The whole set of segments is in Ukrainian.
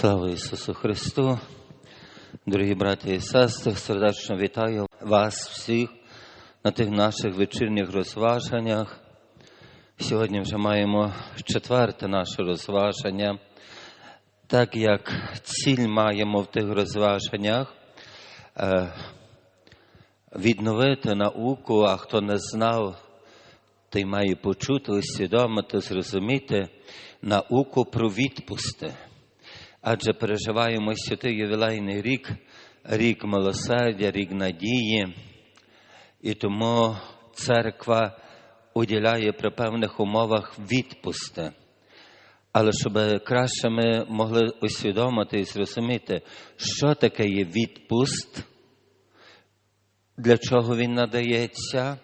Слава Ісусу Христу! Дорогі браті і сестри, сердечно вітаю вас всіх на тих наших вечірніх розваженнях. Сьогодні вже маємо четверте наше розваження. Так як ціль маємо в тих розваженнях е, відновити науку, а хто не знав, той має почути, усвідомити, зрозуміти науку про відпусти. Адже переживаємо святий ювілейний рік, рік милосердя, рік надії, і тому церква уділяє при певних умовах відпусти. Але щоб краще ми могли усвідомити і зрозуміти, що таке є відпуст, для чого він надається,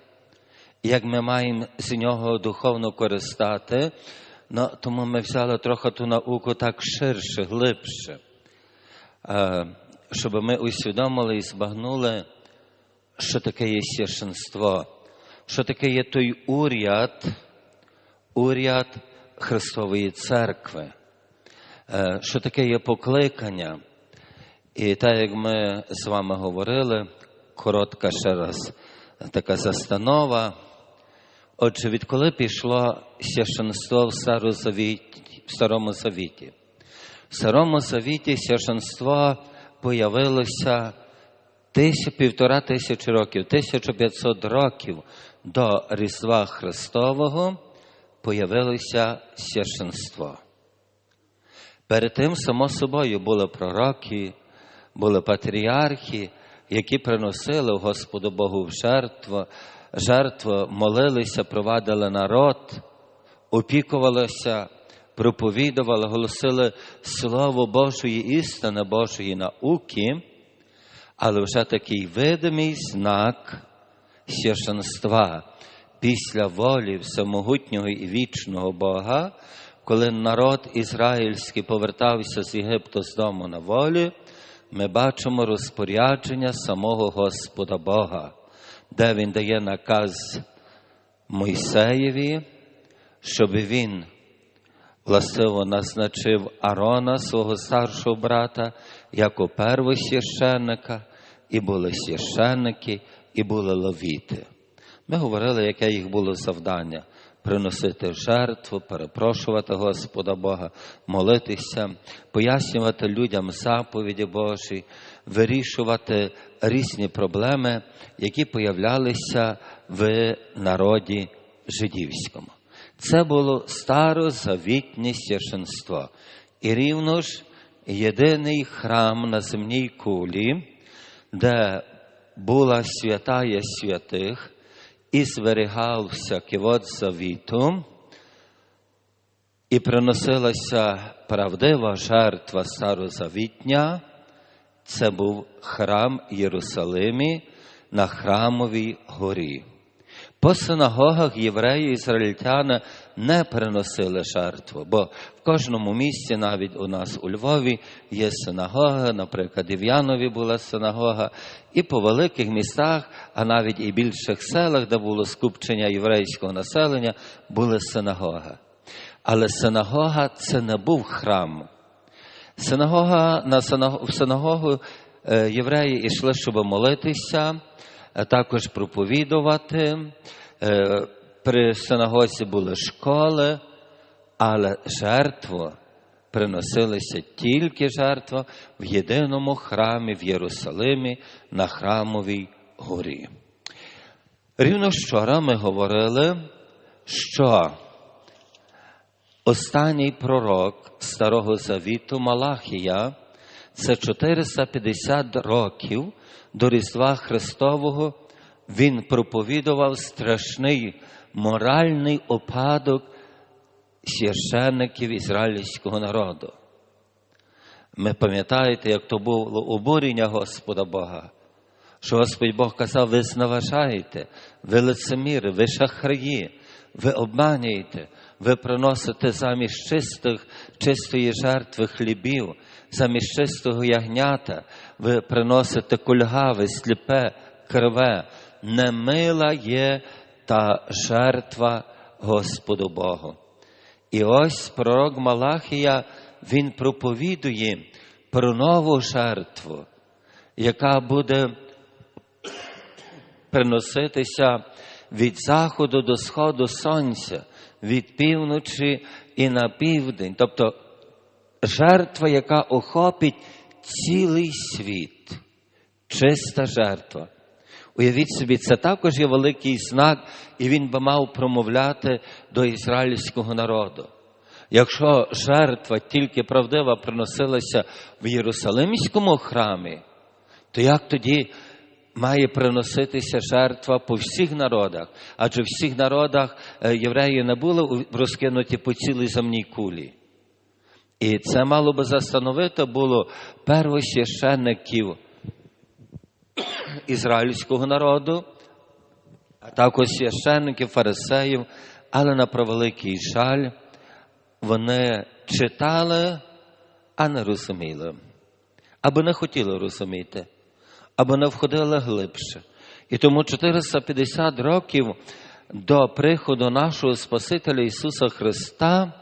як ми маємо з нього духовно користати, Ну, тому ми взяли трохи ту науку так ширше, глибше, щоб ми усвідомили і збагнули, що таке є священство, що таке є той уряд, уряд Христової Церкви, що таке є покликання. І так як ми з вами говорили, коротка ще раз така застанова. Отже, відколи пішло священство в, в Старому Завіті? В Старому Завіті священство появилося тисяч, півтора тисячі років, 1500 років до Різдва Христового появилося священство. Перед тим, само собою, були пророки, були патріархи, які приносили Господу Богу в жертву, жертву, молилися, провадили народ, опікувалися, проповідували, голосили Слово Божої істини, Божої науки, але вже такий видимий знак священства. Після волі всемогутнього і вічного Бога, коли народ ізраїльський повертався з Єгипту з дому на волі, ми бачимо розпорядження самого Господа Бога де він дає наказ Мойсеєві, щоб він властиво назначив Арона, свого старшого брата, як первосвященника, і були священники, і були ловіти. Ми говорили, яке їх було завдання. Приносити жертву, перепрошувати Господа Бога, молитися, пояснювати людям заповіді Божі, вирішувати різні проблеми, які появлялися в народі жидівському. Це було старозавітнє священство. І рівно ж єдиний храм на земній кулі, де була святая святих і зберігався кивот завіту, і приносилася правдива жертва старозавітня, це був храм Єрусалимі на Храмовій горі. По синагогах євреї ізраїльтяни не приносили жертву, бо в кожному місці, навіть у нас у Львові, є синагога, наприклад, і в Янові була синагога, і по великих містах, а навіть і більших селах, де було скупчення єврейського населення, були синагога. Але синагога це не був храм. Синагога, на синагогу е, євреї йшли, щоб молитися, також проповідувати. Е, при синагозі були школи, але жертва приносилися тільки жертва в єдиному храмі в Єрусалимі на Храмовій горі. Рівно вчора ми говорили, що останній пророк Старого Завіту Малахія це 450 років до Різдва Христового він проповідував страшний моральний опадок священників ізраїльського народу. Ми пам'ятаєте, як то було обурення Господа Бога, що Господь Бог казав, ви зневажаєте, ви лицеміри, ви шахраї, ви обманюєте, ви приносите замість чистих, чистої жертви хлібів, замість чистого ягнята, ви приносите кульгаве, сліпе, криве, немила є та жертва Господу Богу. І ось пророк Малахія він проповідує про нову жертву, яка буде приноситися від заходу до сходу сонця, від півночі і на південь. Тобто жертва, яка охопить цілий світ, чиста жертва. Уявіть собі, це також є великий знак, і він би мав промовляти до ізраїльського народу. Якщо жертва тільки правдива приносилася в Єрусалимському храмі, то як тоді має приноситися жертва по всіх народах? Адже в всіх народах е, євреї не були розкинуті по цілій земній кулі. І це мало би застановити було первосвященників ізраїльського народу, а також священників, фарисеїв, але на превеликий жаль, вони читали, а не розуміли, або не хотіли розуміти, або не входили глибше. І тому 450 років до приходу нашого Спасителя Ісуса Христа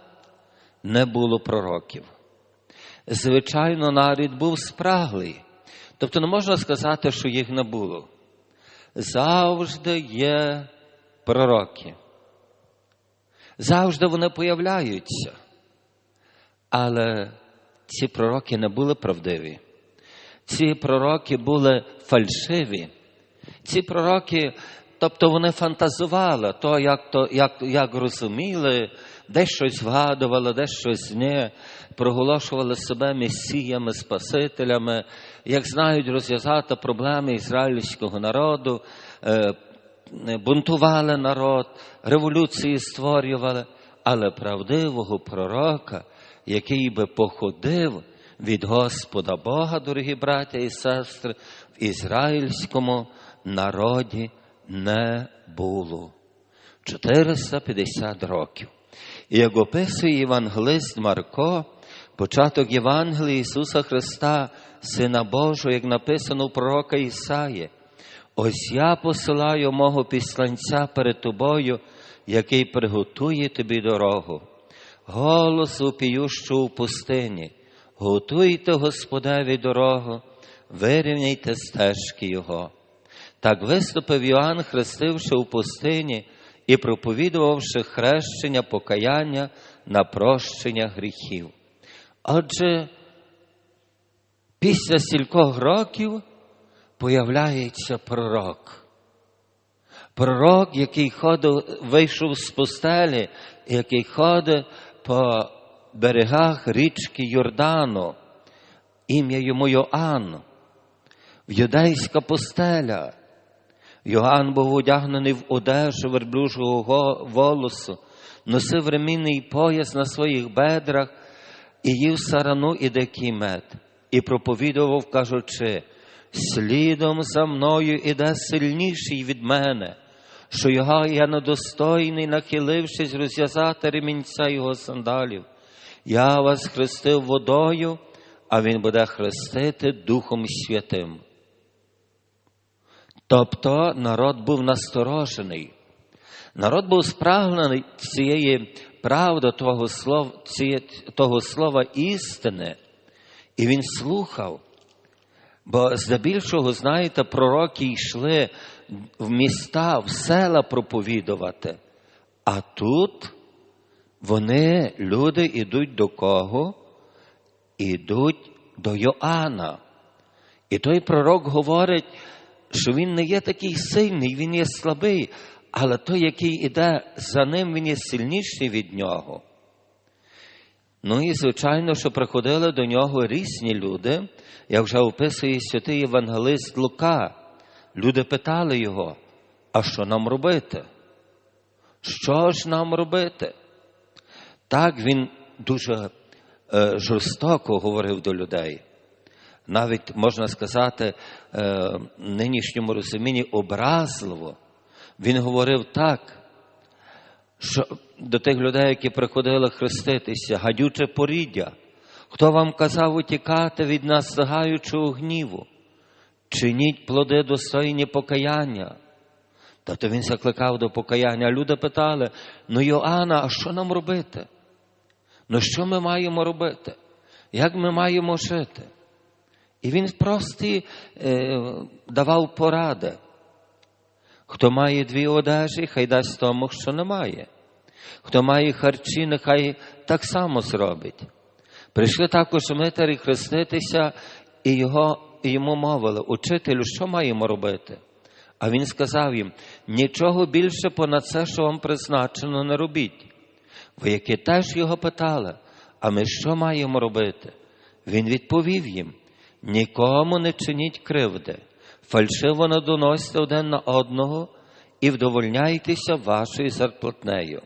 не було пророків. Звичайно, нарід був спраглий. Тобто не можна сказати, що їх не було. Завжди є пророки. Завжди вони появляються. Але ці пророки не були правдиві. Ці пророки були фальшиві. Ці пророки, тобто вони фантазували то, як то, як, як розуміли, де щось вгадували, де щось не, проголошували себе месіями, спасителями, як знають розв'язати проблеми ізраїльського народу, е, бунтували народ, революції створювали, але правдивого пророка, який би походив від Господа Бога, дорогі браття і сестри, в ізраїльському народі не було. 450 років. І як описує Євангелист Марко, початок Євангелії Ісуса Христа, Сина Божого, як написано у пророка Ісаї, ось я посилаю мого післанця перед тобою, який приготує тобі дорогу. Голос упіющу у пустині, готуйте Господеві дорогу, вирівняйте стежки Його. Так виступив Йоанн, хрестивши у пустині і проповідувавши хрещення покаяння на прощення гріхів. Отже, після стількох років появляється пророк. Пророк, який ходив, вийшов з пустелі, який ходить по берегах річки Йордану, ім'я йому Йоанн, юдейська пустеля. Йоанн був одягнений в одежу верблюжого волосу, носив ремінний пояс на своїх бедрах і їв сарану і дикий мед, і проповідував, кажучи, слідом за мною іде сильніший від мене, що його я недостойний, нахилившись, розв'язати ремінця його сандалів. Я вас хрестив водою, а він буде хрестити Духом Святим. Тобто народ був насторожений. Народ був спрагнений цієї правди, того слова, цієї, того слова істини, і він слухав. Бо здебільшого, знаєте, пророки йшли в міста, в села проповідувати. А тут вони, люди, йдуть до кого? Ідуть до Йоанна. І той пророк говорить, що він не є такий сильний, він є слабий, але той, який іде за ним, він є сильніший від нього. Ну і, звичайно, що приходили до нього різні люди, як вже описує святий Євангелист Лука. Люди питали його, а що нам робити? Що ж нам робити? Так він дуже е, жорстоко говорив до людей навіть можна сказати, е, нинішньому розумінні образливо. Він говорив так, що до тих людей, які приходили хреститися, гадюче поріддя. Хто вам казав утікати від нас загаючого гніву? Чиніть плоди достойні покаяння. Тобто він закликав до покаяння. Люди питали: ну Йоанна, а що нам робити? Ну що ми маємо робити? як ми маємо жити. І він просто е, давав поради. Хто має дві одежі, хай дасть тому, що немає. Хто має харчі, нехай так само зробить. Прийшли також митарі хреститися, і його, і йому мовили, учителю, що маємо робити? А він сказав їм: нічого більше понад це, що вам призначено, не робіть. Вояки теж його питали, а ми що маємо робити? Він відповів їм: нікому не чиніть кривди, фальшиво не доносьте один на одного і вдовольняйтеся вашою зарплатнею.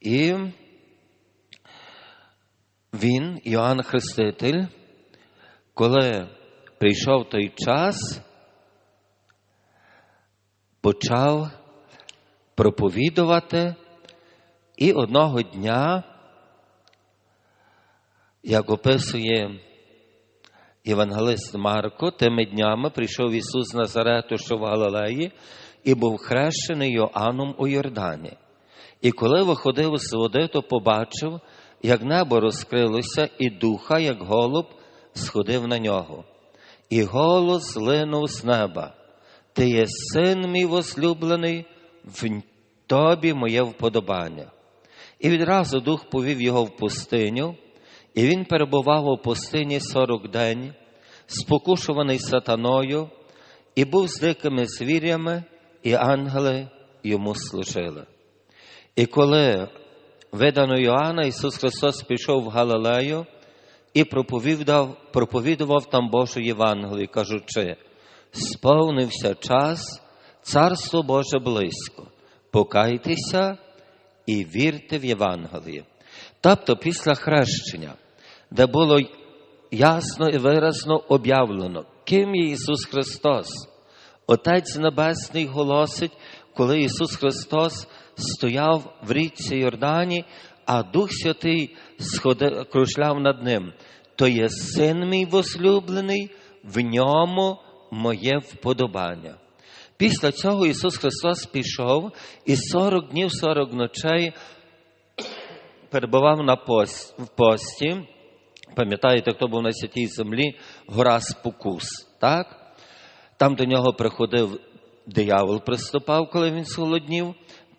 І він, Йоанн Хреститель, коли прийшов той час, почав проповідувати, і одного дня, як описує Євангелист Марко, тими днями прийшов Ісус з Назарету, що в Галилеї, і був хрещений Йоанном у Йордані. І коли виходив з води, то побачив, як небо розкрилося, і духа, як голуб, сходив на нього. І голос злинув з неба. Ти є син мій возлюблений, в тобі моє вподобання. І відразу дух повів його в пустиню, і він перебував у пустині сорок день, спокушуваний сатаною, і був з дикими звірями, і ангели йому служили. І коли видано Йоанна, Ісус Христос пішов в Галилею і проповідував, проповідував там Божу Євангелію, кажучи, сповнився час, Царство Боже близько, покайтеся і вірте в Євангеліє. Тобто після хрещення, де було ясно і виразно об'явлено, ким є Ісус Христос, Отець Небесний голосить, коли Ісус Христос стояв в річці Йордані, а Дух Святий сходив, кружляв над ним. То є син мій возлюблений, в ньому моє вподобання. Після цього Ісус Христос пішов і 40 днів, 40 ночей перебував на пост, в пості. Пам'ятаєте, хто був на святій землі, гора Спокус. так? Там до нього приходив диявол, приступав, коли він зголоднів,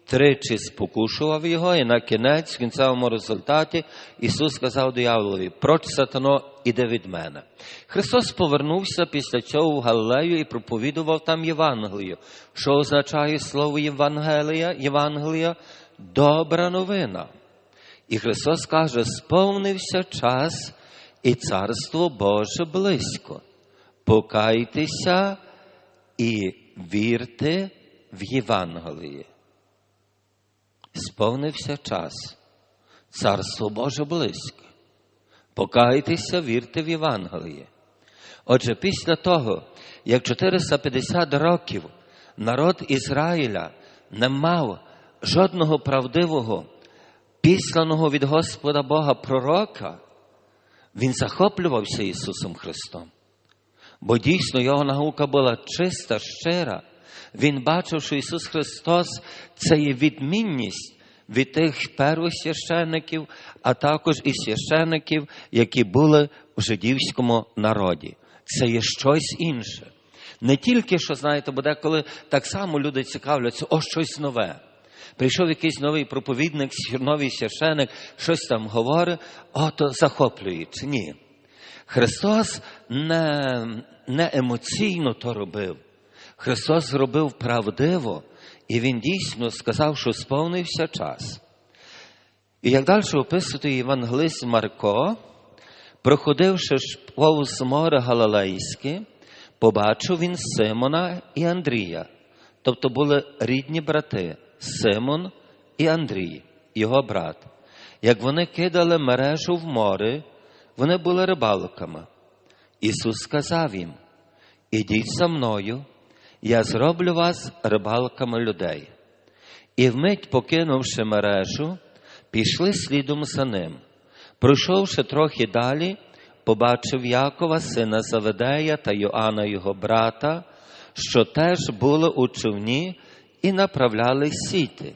тричі спокушував його, і на кінець, в кінцевому результаті, Ісус сказав дияволові: проч сатано, іди від мене. Христос повернувся після цього в Галилею і проповідував там Євангелію. Що означає слово Євангелія? Євангелія добра новина. І Христос каже: сповнився час, і Царство Боже близько. Покайтеся і вірте в Євангеліє. Сповнився час. Царство Боже близько. Покайтеся, вірте в Євангеліє. Отже, після того, як 450 років народ Ізраїля не мав жодного правдивого, післаного від Господа Бога пророка, він захоплювався Ісусом Христом. Бо дійсно його наука була чиста, щира. Він бачив, що Ісус Христос це є відмінність від тих первосвящеників, а також і священиків, які були в жидівському народі. Це є щось інше. Не тільки, що, знаєте, бо деколи так само люди цікавляться, о, щось нове. Прийшов якийсь новий проповідник, новий священик, щось там говорить, о, то захоплюючи. Ні. Христос не, не емоційно то робив. Христос зробив правдиво, і Він дійсно сказав, що сповнився час. І як далі описує Євангелист Марко, проходивши повз море Галилейське, побачив він Симона і Андрія, тобто були рідні брати Симон і Андрій, його брат. Як вони кидали мережу в море, вони були рибалками. Ісус сказав їм: Ідіть за мною, я зроблю вас рибалками людей. І вмить, покинувши мережу, пішли слідом за ним. Пройшовши трохи далі, побачив Якова, сина Заведея та Йоанна його брата, що теж були у човні і направляли сіти.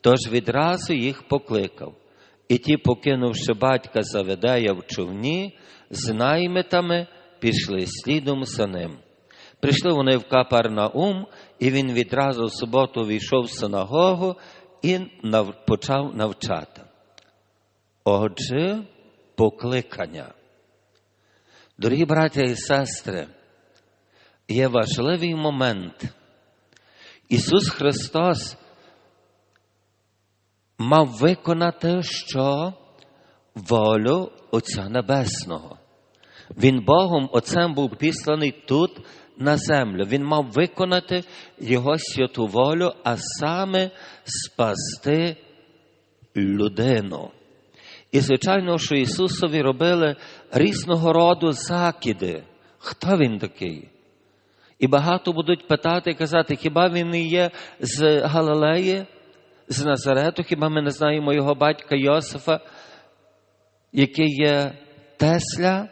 Тож відразу їх покликав. І ті, покинувши батька Заведея в човні, з наймитами пішли слідом за ним. Прийшли вони в Капарнаум, і він відразу в суботу війшов в синагогу і нав- почав навчати. Отже, покликання. Дорогі браття і сестри, є важливий момент. Ісус Христос мав виконати що волю Отця Небесного. Він Богом Отцем був післаний тут на землю. Він мав виконати Його святу волю, а саме спасти людину. І, звичайно, що Ісусові робили різного роду закиди. Хто він такий? І багато будуть питати і казати, хіба він не є з Галилеї, з Назарету, хіба ми не знаємо його батька Йосифа, який є Тесля?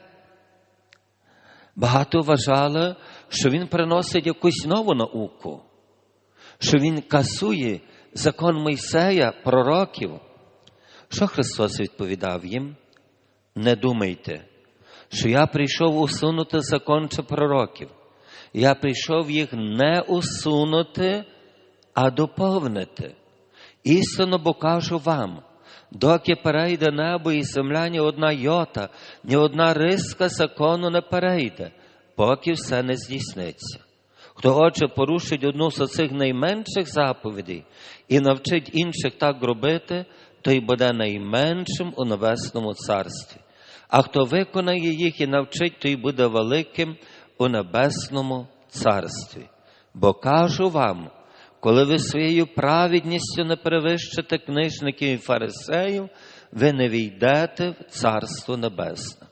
Багато вважали, що він приносить якусь нову науку, що він касує закон Мойсея, пророків. Що Христос відповідав їм? Не думайте, що я прийшов усунути закон чи пророків. Я прийшов їх не усунути, а доповнити. Істинно бо кажу вам, доки перейде небо і земля, ні одна йота, ні одна риска закону не перейде, поки все не здійсниться. Хто отже порушить одну з цих найменших заповідей і навчить інших так робити, той буде найменшим у небесному царстві. А хто виконає їх і навчить, той буде великим у небесному царстві. Бо кажу вам, коли ви своєю праведністю не перевищите книжників і фарисеїв, ви не війдете в Царство Небесне.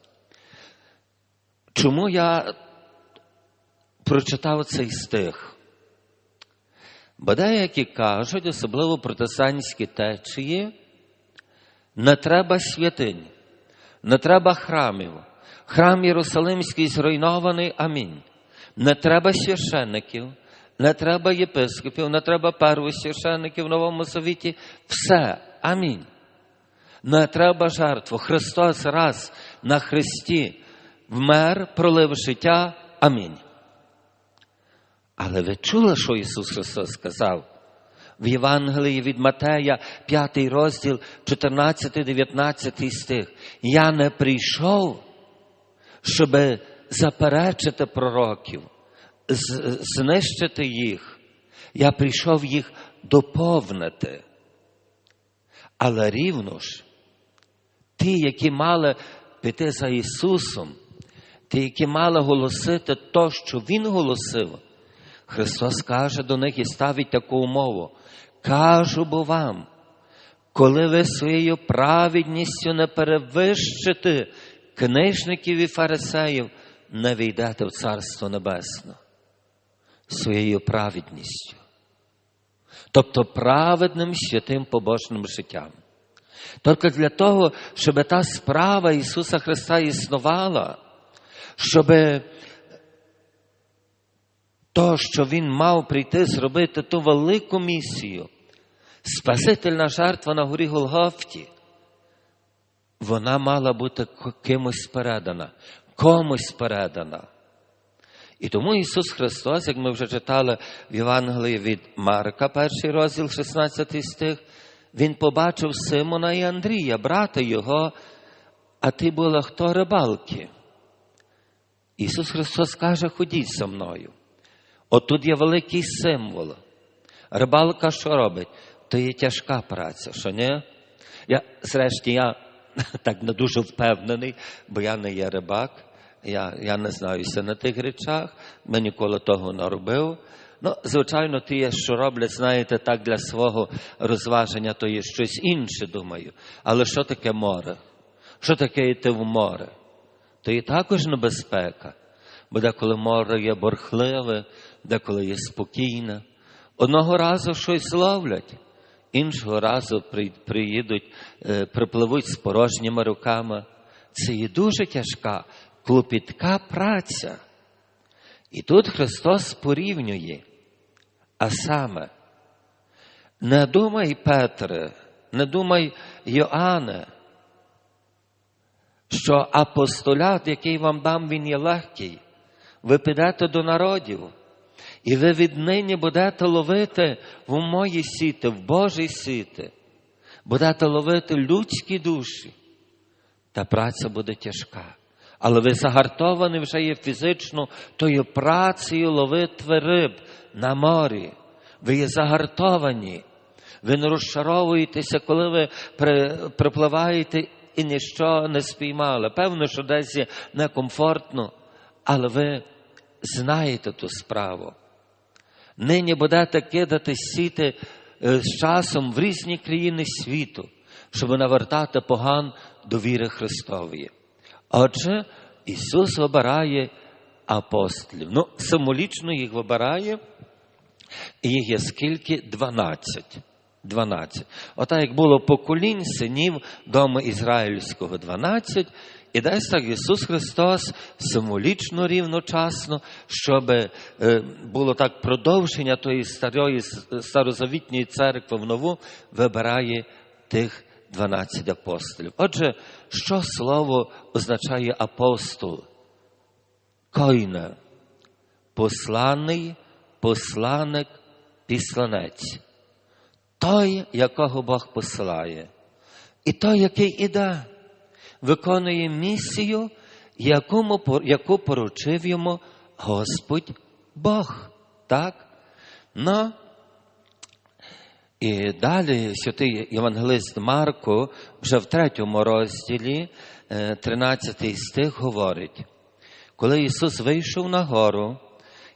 Чому я прочитав цей стих? Бо деякі кажуть, особливо протестантські течії, не треба святинь, не треба храмів. Храм Єрусалимський зруйнований, амінь. Не треба священників, не треба єпископів, не треба первосвященників в Новому Завіті. Все, амінь. Не треба жертву. Христос раз на Христі вмер, пролив життя. Амінь. Але ви чули, що Ісус Христос сказав? В Євангелії від Матея, 5 розділ, 14-19 стих. Я не прийшов, щоб заперечити пророків, знищити їх. Я прийшов їх доповнити. Але рівно ж, ті, які мали піти за Ісусом, ті, які мали голосити то, що Він голосив, Христос каже до них і ставить таку умову. Кажу бо вам, коли ви своєю праведністю не перевищите книжників і фарисеїв, не війдете в Царство Небесне своєю праведністю. Тобто праведним святим побожним життям. Тільки для того, щоб та справа Ісуса Христа існувала, щоб то, що Він мав прийти зробити ту велику місію, Спасительна жертва на горі Голгофті, вона мала бути кимось передана, комусь передана. І тому Ісус Христос, як ми вже читали в Євангелії від Марка, перший розділ, 16 стих, Він побачив Симона і Андрія, брата його, а ти була хто рибалки. Ісус Христос каже, ходіть зі мною. От тут є великий символ. Рибалка що робить? То є тяжка праця, що ні? Я, зрешті, я так не дуже впевнений, бо я не є рибак, я, я не знаюся на тих речах, ми ніколи того не робив. Ну, звичайно, ті, що роблять, знаєте, так для свого розваження, то є щось інше, думаю. Але що таке море? Що таке йти в море? То є також небезпека. Бо деколи море є борхливе, деколи є спокійне. Одного разу щось зловлять, іншого разу приїдуть, е, припливуть з порожніми руками. Це є дуже тяжка, клопітка праця. І тут Христос порівнює. А саме, не думай, Петре, не думай, Йоанне, що апостолят, який вам дам, він є легкий. Ви підете до народів, і ви віднині будете ловити в мої сіти, в Божі сіти, будете ловити людські душі. Та праця буде тяжка. Але ви загартовані вже є фізично тою працею ловитви риб на морі. Ви є загартовані. Ви не розчаровуєтеся, коли ви при, припливаєте і ніщо не спіймали. Певно, що десь є некомфортно, але ви знаєте ту справу. Нині будете кидати сіти е, з часом в різні країни світу, щоб навертати поган до віри Христової. Отже, Ісус вибирає апостолів. Ну, символічно їх вибирає, і їх є скільки? 12. 12. Ота як було поколінь синів дому ізраїльського 12, і десь так Ісус Христос символічно рівночасно, щоб е, було так продовження тої старої старозавітньої церкви в нову, вибирає тих 12 апостолів. Отже, що слово означає апостол? Койна, посланий, посланик, післанець. Той, якого Бог посилає, і той, який іде, виконує місію, якому, яку поручив йому Господь Бог. Так? Ну, і далі святий Євангелист Марко вже в третьому розділі, 13 стих, говорить, коли Ісус вийшов на гору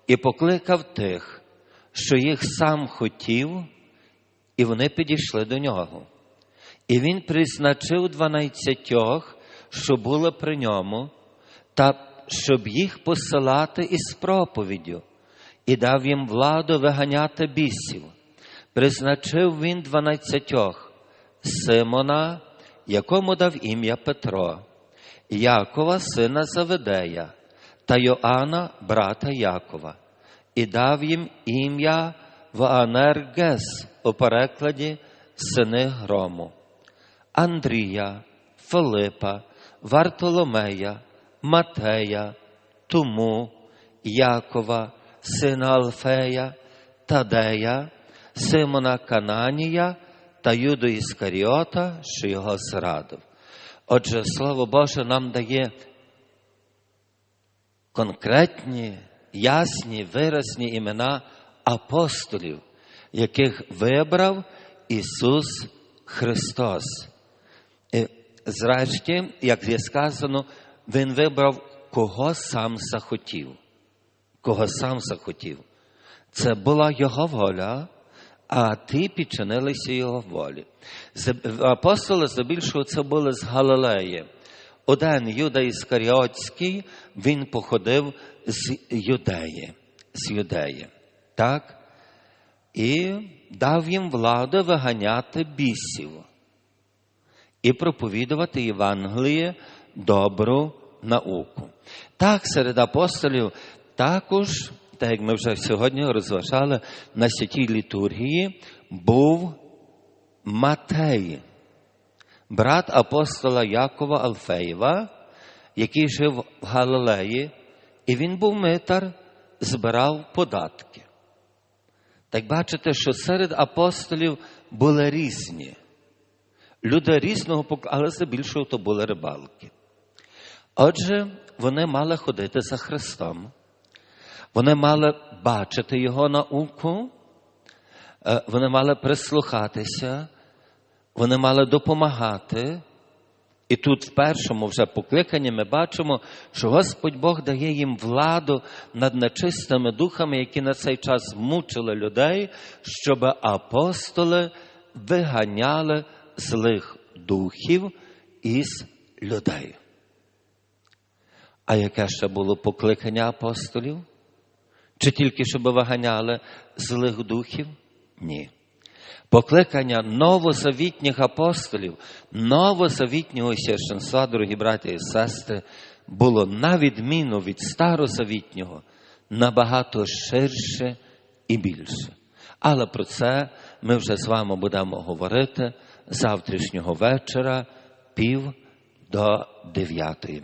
і покликав тих, що їх сам хотів, і вони підійшли до нього. І він призначив дванадцятьох, що були при ньому, та щоб їх посилати із проповіддю, і дав їм владу виганяти бісів. Призначив він дванадцятьох Симона, якому дав ім'я Петро, Якова, сина Заведея, та Йоанна, брата Якова, і дав їм ім'я Ваанергес у перекладі сини грому, Андрія, Филипа, Вартоломея, Матея, Тому, Якова, сина Алфея, Тадея, Симона Кананія та Юду Іскаріота, що його зрадив. Отже, Слово Боже нам дає конкретні, ясні, виразні імена апостолів, яких вибрав Ісус Христос. Зрешті, як є сказано, Він вибрав, кого сам захотів. Кого сам захотів. Це була Його воля, а ті підчинилися Його волі. Апостоли здебільшого це були з Галилеї. Один Юда Іскаріотський, він походив з Юдеї. З Юдеї. Так? І дав їм владу виганяти бісів і проповідувати Євангеліє добру науку. Так, серед апостолів також, так як ми вже сьогодні розважали на святій літургії, був Матей, брат апостола Якова Алфеєва, який жив в Галилеї, і він був митар, збирав податки. Так бачите, що серед апостолів були різні. Люди різного але здебільшого то були рибалки. Отже, вони мали ходити за Христом, вони мали бачити Його науку, е, вони мали прислухатися, вони мали допомагати. І тут, в першому вже покликанні, ми бачимо, що Господь Бог дає їм владу над нечистими духами, які на цей час мучили людей, щоб апостоли виганяли злих духів із людей. А яке ще було покликання апостолів? Чи тільки щоб виганяли злих духів? Ні. Покликання новозавітніх апостолів, новозавітнього священства, дорогі браті і сестри, було на відміну від старозавітнього набагато ширше і більше. Але про це ми вже з вами будемо говорити завтрашнього вечора, пів до дев'ятої.